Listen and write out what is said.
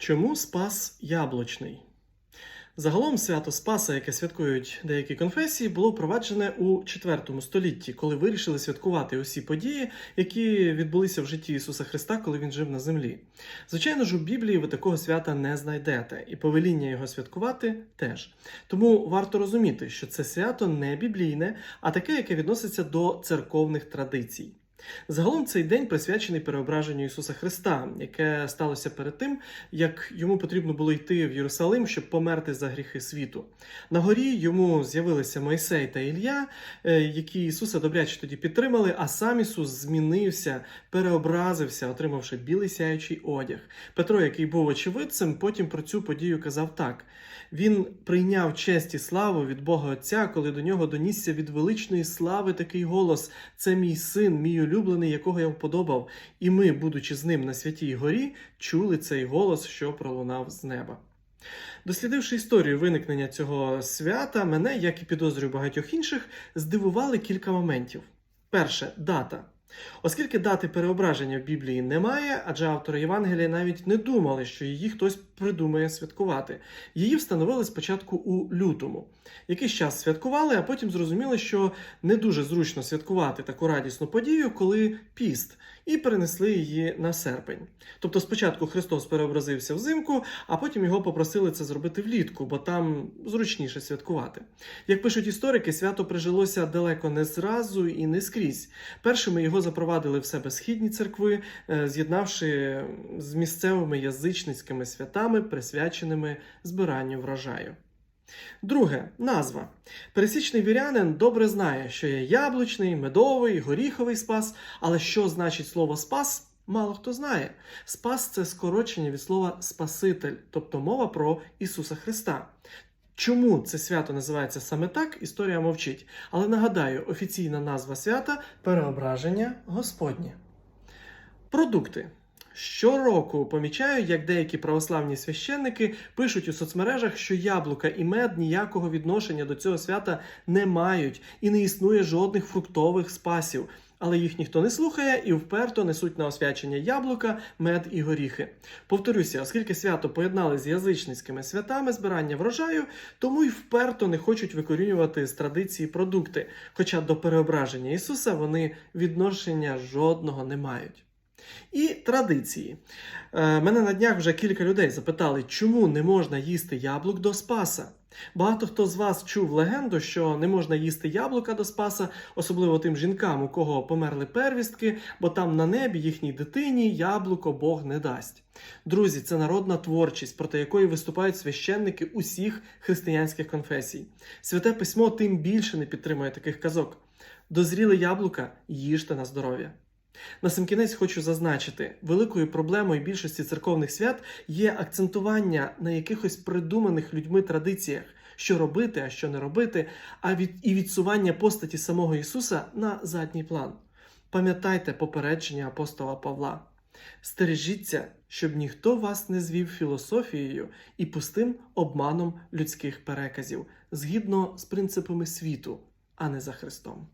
Чому Спас яблучний? Загалом свято Спаса, яке святкують деякі конфесії, було впроваджене у IV столітті, коли вирішили святкувати усі події, які відбулися в житті Ісуса Христа, коли він жив на землі. Звичайно ж, у Біблії ви такого свята не знайдете, і повеління його святкувати теж. Тому варто розуміти, що це свято не біблійне, а таке, яке відноситься до церковних традицій. Загалом цей день присвячений переображенню Ісуса Христа, яке сталося перед тим, як йому потрібно було йти в Єрусалим, щоб померти за гріхи світу. На горі йому з'явилися Мойсей та Ілля, е, які Ісуса добряче тоді підтримали, а сам Ісус змінився, переобразився, отримавши білий сяючий одяг. Петро, який був очевидцем, потім про цю подію казав так: він прийняв честь і славу від Бога Отця, коли до нього донісся від величної слави такий голос: Це мій син, мій улюблений, якого я вподобав. І ми, будучи з ним на святій горі, чули цей голос, що пролунав з неба. Дослідивши історію виникнення цього свята, мене, як і підозрюю багатьох інших, здивували кілька моментів. Перше дата. Оскільки дати переображення в Біблії немає, адже автори Євангелія навіть не думали, що її хтось придумає святкувати. Її встановили спочатку у лютому. Якийсь час святкували, а потім зрозуміли, що не дуже зручно святкувати таку радісну подію, коли піст, і перенесли її на серпень. Тобто спочатку Христос переобразився взимку, а потім його попросили це зробити влітку, бо там зручніше святкувати. Як пишуть історики, свято прижилося далеко не зразу і не скрізь. Першими його запровадили в себе східні церкви, е, з'єднавши з місцевими язичницькими святами, присвяченими збиранню врожаю. Друге назва. Пересічний вірянин добре знає, що є яблучний, медовий, горіховий спас, але що значить слово спас? Мало хто знає. Спас це скорочення від слова Спаситель, тобто мова про Ісуса Христа. Чому це свято називається саме так, історія мовчить. Але нагадаю, офіційна назва свята переображення Господнє. Продукти. Щороку помічаю, як деякі православні священники пишуть у соцмережах, що яблука і мед ніякого відношення до цього свята не мають і не існує жодних фруктових спасів. Але їх ніхто не слухає і вперто несуть на освячення яблука, мед і горіхи. Повторюся, оскільки свято поєднали з язичницькими святами збирання врожаю, тому й вперто не хочуть викорінювати з традиції продукти, хоча до переображення Ісуса вони відношення жодного не мають. І традиції. Е, мене на днях вже кілька людей запитали, чому не можна їсти яблук до Спаса. Багато хто з вас чув легенду, що не можна їсти яблука до Спаса, особливо тим жінкам, у кого померли первістки, бо там на небі їхній дитині яблуко Бог не дасть. Друзі, це народна творчість, проти якої виступають священники усіх християнських конфесій. Святе письмо тим більше не підтримує таких казок. Дозріли яблука, їжте на здоров'я. На сам кінець хочу зазначити, великою проблемою більшості церковних свят є акцентування на якихось придуманих людьми традиціях, що робити, а що не робити, а від і відсування постаті самого Ісуса на задній план. Пам'ятайте попередження апостола Павла. Стережіться, щоб ніхто вас не звів філософією і пустим обманом людських переказів, згідно з принципами світу, а не за Христом.